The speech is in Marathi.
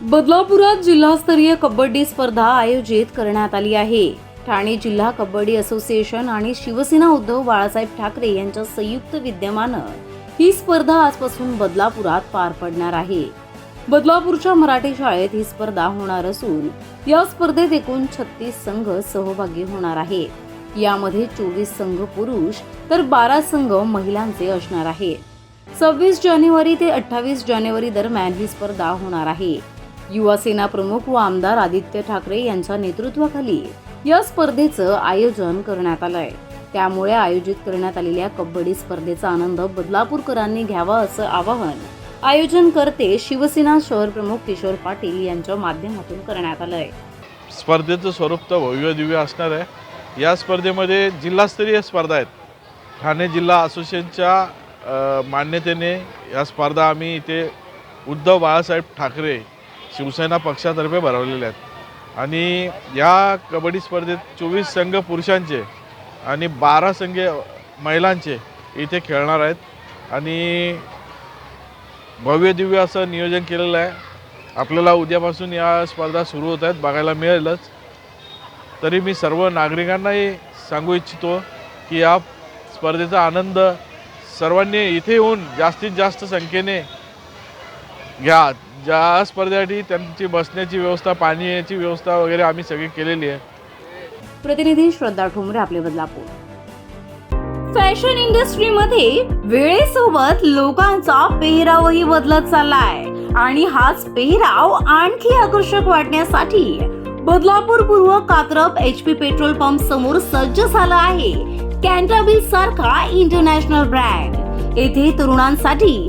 बदलापुरात जिल्हास्तरीय कबड्डी स्पर्धा आयोजित करण्यात आली आहे. ठाणे जिल्हा कबड्डी असोसिएशन आणि शिवसेना उद्धव बाळासाहेब ठाकरे यांच्या संयुक्त विद्यमानं ही स्पर्धा आजपासून बदलापुरात पार पडणार आहे. बदलापूरच्या मराठी शाळेत ही स्पर्धा होणार असून या स्पर्धेत एकूण छत्तीस संघ सहभागी होणार आहेत. यामध्ये चोवीस संघ पुरुष तर बारा संघ महिलांचे असणार आहेत. सव्वीस जानेवारी ते अठ्ठावीस जानेवारी दरम्यान ही स्पर्धा होणार आहे. युवासेना प्रमुख व आमदार आदित्य ठाकरे यांच्या नेतृत्वाखाली या स्पर्धेचं आयोजन करण्यात आलंय. त्यामुळे आयोजित करण्यात आलेल्या कबड्डी स्पर्धेचा आनंद बदलापूरकरांनी घ्यावा असं आवाहन आयोजन करते शिवसेना शहर प्रमुख किशोर पाटील यांच्या माध्यमातून करण्यात आलंय. स्पर्धेचं स्वरूप तर भव्य दिव्य असणार आहे. या स्पर्धेमध्ये जिल्हास्तरीय स्पर्धा आहेत. ठाणे जिल्हा असोसिएशनच्या मान्यतेने या स्पर्धा आम्ही इथे उद्धव बाळासाहेब ठाकरे शिवसेना पक्षातर्फे भरवलेल्या आहेत. आणि या कबड्डी स्पर्धेत चोवीस संघ पुरुषांचे आणि बारा संघ महिलांचे इथे खेळणार आहेत. आणि भव्य दिव्य असं नियोजन केलेलं आहे. आपल्याला उद्यापासून या स्पर्धा सुरू होत आहेत बघायला मिळेलच. तरी मी सर्व नागरिकांनाही सांगू इच्छितो की या स्पर्धेचा आनंद सर्वांनी इथे येऊन जास्तीत जास्त संख्येने घ्या. ज्या स्पर्धेसाठी त्यांची बसण्याची व्यवस्था पाणी याची व्यवस्था वगैरे आम्ही सगळी केलेली आहे. प्रतिनिधी श्रद्धा ठोंबरे आपले बदलापूर. फॅशन इंडस्ट्रीमध्ये वेळेसोबत लोकांचा पेहरावही बदलत चाललाय. आणि हाच पेहराव आणखी आकर्षक वाटण्यासाठी बदलापूर पूर्व Katrap H P petrol pump समोर सज्ज झाला आहे. कॅन्टाबिल सारखा इंटरनॅशनल ब्रँड येथे तरुणांसाठी